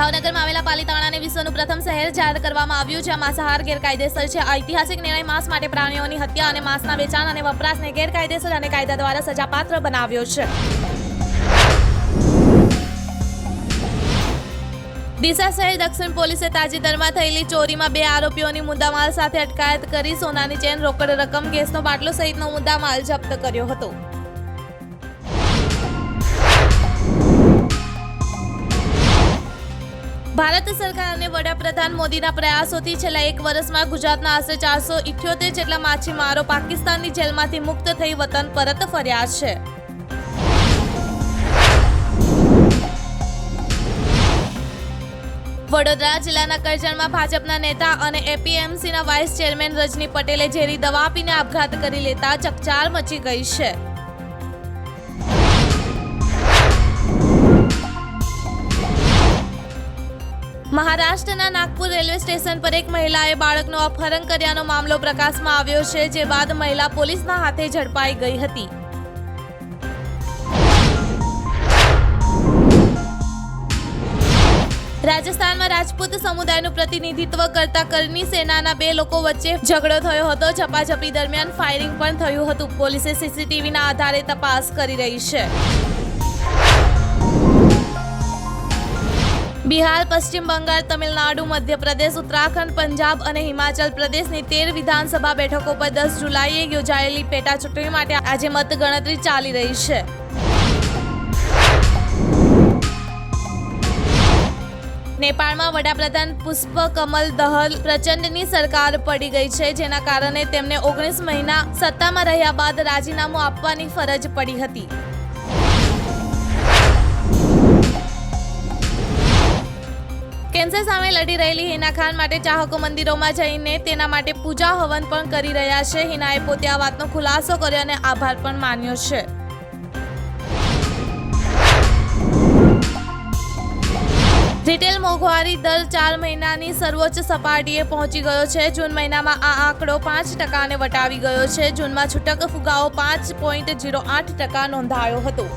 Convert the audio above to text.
ભાવનગરમાં આવેલા પાલીતાણાને વિશ્વનું પ્રથમ શહેર જાહેર કરવામાં આવ્યું જ્યાં માંસાહાર ગેરકાયદેસર છે. ઐતિહાસિક નિર્ણય માંસ માટે પ્રાણીઓની હત્યા અને માંસના વેચાણ અને વપરાશને ગેરકાયદેસર અને કાયદા દ્વારા સજાપાત્ર બનાવ્યો છે. ડીસા શહેર દક્ષિણ પોલીસે તાજેતરમાં થયેલી ચોરીમાં બે આરોપીઓની મુદ્દામાલ સાથે અટકાયત કરી સોનાની ચેન રોકડ રકમ ગેસનો બાટલો સહિતનો મુદ્દામાલ જપ્ત કર્યો હતો. ભારત સરકાર અને વડાપ્રધાન મોદીના પ્રયાસોથી છેલ્લા એક વર્ષમાં ગુજરાતના આશરે ચારસો ઇઠ્યોતેર જેટલા માછીમારો પાકિસ્તાનની જેલમાંથી મુક્ત થઈ વતન પરત ફર્યા છે. વડોદરા જિલ્લાના કરજણમાં ભાજપના નેતા અને એપીએમસીના વાઇસ ચેરમેન રજની પટેલે ઝેરી દવા આપીને આપઘાત કરી લેતા ચકચાર મચી ગઈ છે. મહારાષ્ટ્રના નાગપુર રેલવે સ્ટેશન પર એક મહિલાએ બાળકનું અપહરણ કર્યાનો મામલો પ્રકાશમાં આવ્યો છે, જે બાદ મહિલા પોલીસના હાથે ઝડપાઈ ગઈ હતી. રાજસ્થાનમાં રાજપૂત સમુદાયનું પ્રતિનિધિત્વ કરતા કરની સેનાના બે લોકો વચ્ચે ઝઘડો થયો હતો. ઝપાઝપી દરમિયાન ફાયરિંગ પણ થયું હતું. પોલીસે સીસીટીવીના આધારે તપાસ કરી રહી છે. બિહાર, પશ્ચિમ બંગાળ, તમિલનાડુ, મધ્યપ્રદેશ, ઉત્તરાખંડ, પંજાબ અને હિમાચલ પ્રદેશની તેર વિધાનસભા બેઠકો પર દસ જુલાઈએ યોજાયેલી પેટા ચૂંટણી માટે આજે મતગણતરી ચાલી રહી છે. નેપાળમાં વડાપ્રધાન પુષ્પ કમલ દહલ પ્રચંડની સરકાર પડી ગઈ છે, જેના કારણે તેમને ઓગણીસ મહિના સત્તામાં રહ્યા બાદ રાજીનામું આપવાની ફરજ પડી હતી. કેન્સર સામે લડી રહેલી હિના ખાન માટે ચાહકો મંદિરોમાં જઈને તેના માટે પૂજા હવન પણ કરી રહ્યા છે. હિનાએ પોતે આ વાતનો ખુલાસો કર્યો અને આભાર પણ માન્યો છે. રિટેલ મોંઘવારી દર ચાર મહિનાની સર્વોચ્ચ સપાટીએ પહોંચી ગયો છે. જૂન મહિનામાં આ આંકડો પાંચ ટકાને વટાવી ગયો છે. જૂનમાં છૂટક ફુગાવો પાંચ પોઈન્ટ જીરો આઠ ટકા નોંધાયો હતો.